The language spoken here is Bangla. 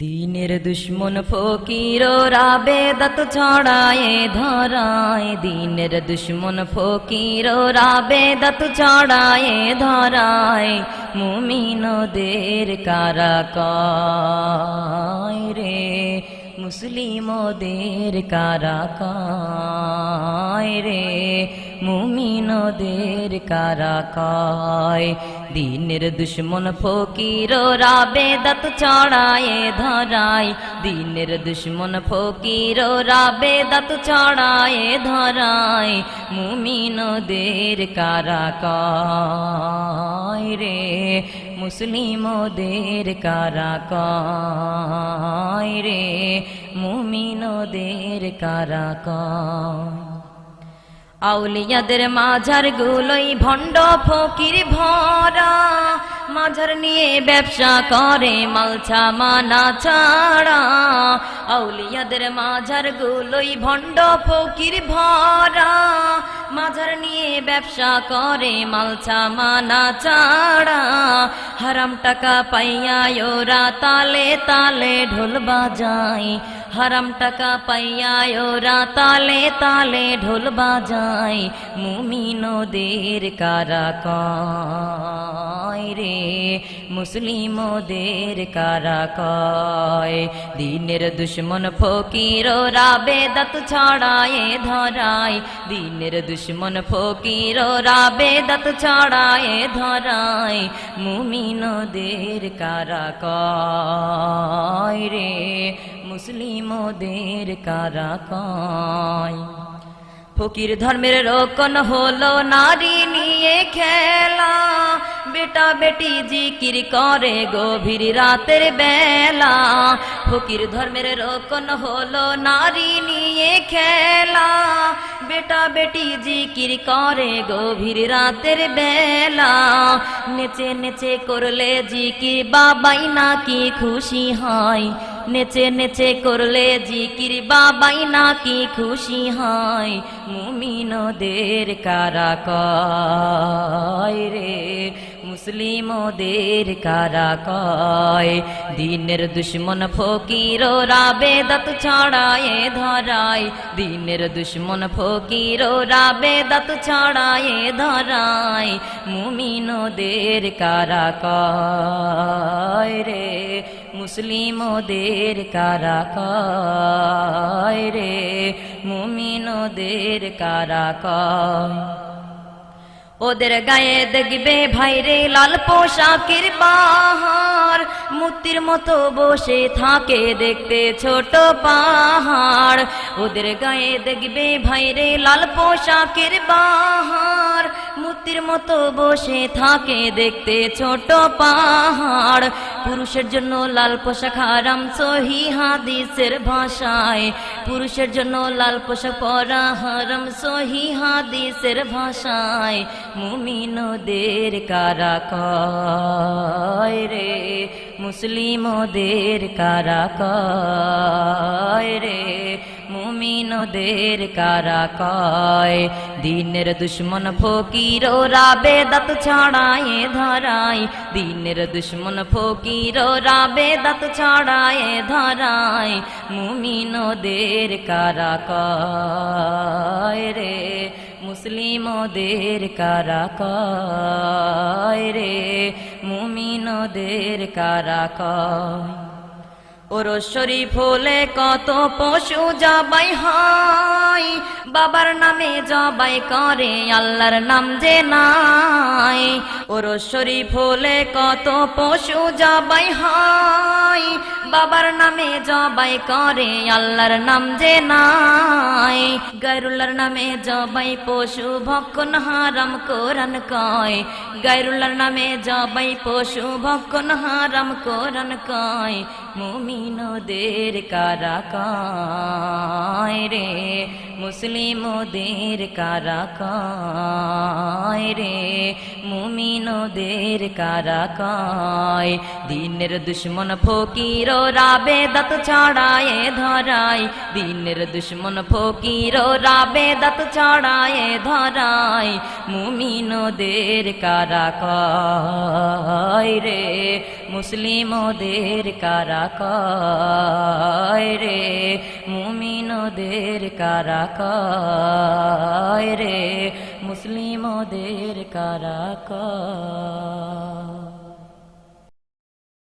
দিনের দুশ্মন ফকির রাবেদত ছড়ায় ধরায়। দিনের দুশ্মন ফকির রাবেদত ছড়ায় ধরায়। মুমিনদের কারা কয় রে, মুসলিমদের কারা কয় রে, মুমিনদের কারা কয় দিনের দুশ্মন ফকির রাবেদত চড়ায় ধরায় দিনের দুশ্মন ফকির রাবেদত চড়ায় ধরায় মুমিনদের কারা কয় রে, মুসলিমদের কারা কয় রে, মুমিনদের কারা কয় আউলিয়াদের মাঝার গুলোই ভণ্ড ফকির ভরা। মাঝার নিয়ে ব্যবসা করে, মালছা মানা ছাড়া। আউলিয়াদের মাঝার গুলোই ভণ্ড ফকির ভরা। মাঝার নিয়ে ব্যবসা করে, মালছা মানা ছাড়া। হারাম টাকা পাইয়া ওরা তালে তালে ঢোল বাজায়। হারাম টাকা পাইয়া ওরা তালে তালে ঢোল বাজায়, মুমিনদের কারা কয় রে, মুসলিমদের কারা কয় দিনের দুশ্মন ফকির রাবেদত ছড়ায় ধরায়। দিনের দুশ্মন ফকির রাবেদত ছড়ায় ধরায়। মুমিনদের কারা কয় রে মুসলিমদের কারা কয় ফকির ধর্মের রোকন হলো নারী নিয়ে খেলা। বেটা বেটি জিকির করে গভীর রাতের বেলা। ফকির ধর্মের রোকন হলো নারী নিয়ে খেলা। বেটা বেটি জিকির করে গভীর রাতের বেলা। নেচে নেচে করলে জিকির বাবাই নাকি খুশি হয়। নেচে নেচে করলে জিকির বাবাই নাকি খুশি হয়। মুমিনদের কারা রে। মুসলিমদের কারা কয় দিনের দুশ্মন ফকির রাবেদত ছড়ায় ধরায়। দিনের দুশ্মন ফকির রাবেদত ছড়ায় ধরায়। মুমিনদের কারা কয় রে, মুসলিমদের কারা কয় রে, মুমিনদের কারা কয় ওদের গায়ে দেখবে ভাইরে লাল পোশাকের বাহার মূর্তির মতো বসে থাকে দেখতে ছোট পাহাড়। ওদের গায়ে দেখবে ভাইরে লাল পোশাকের বাহার মূর্তির মতো বসে থাকে দেখতে ছোট পাহাড়। পুরুষের জন্য লাল পোশাক হারাম, সহি হাদিসের ভাষায়। পুরুষের জন্য লাল পোশাক পরা হারাম, সহি হাদিসের ভাষায়। মুমিনদের কারা কয় রে? মুসলিমদের কারা কয় রে? মুমিনদের কারা কয় দিনের দুশ্মন ফকির রাবেদত ছড়ায় ধরায়। দিনের দুশ্মন ফকির রাবেদত ছড়ায় ধরায়। মুমিনদের কারা কয় রে, মুসলিমদের কারা কয় রে, মুমিনদের কারা কয় শরীফ হলে কত পশু জবাই হয়। বাবার নামে জবাই করে, আল্লাহর নাম যে নাই। ওর শরীফ হলে কত পশু জবাই হয়। বাবার নামে জবাই করে, আল্লাহর নাম যে নাই। গায়রুল্লাহর নামে জবাই পশু ভক্ষণ হারাম, কোরআন কয়। গায়রুল্লাহর নামে জবাই পশু ভক্ষণ হারাম, কোরআন কয়। মুমিনদের কারা কয় রে, মুসলিমদের কারা কয় রে, মুমিনদের কারা কয় দিনের দুশ্মন ফকির রাবেদত ছড়ায় ধরায়। দিনের দুশ্মন ফকির রাবেদত ছড়ায় ধরায়। মুমিনদের কারা কয় রে মুসলিমদের কারা কয় রে মুমিনদের কারা কয় রে মুসলিমদের কারা কয়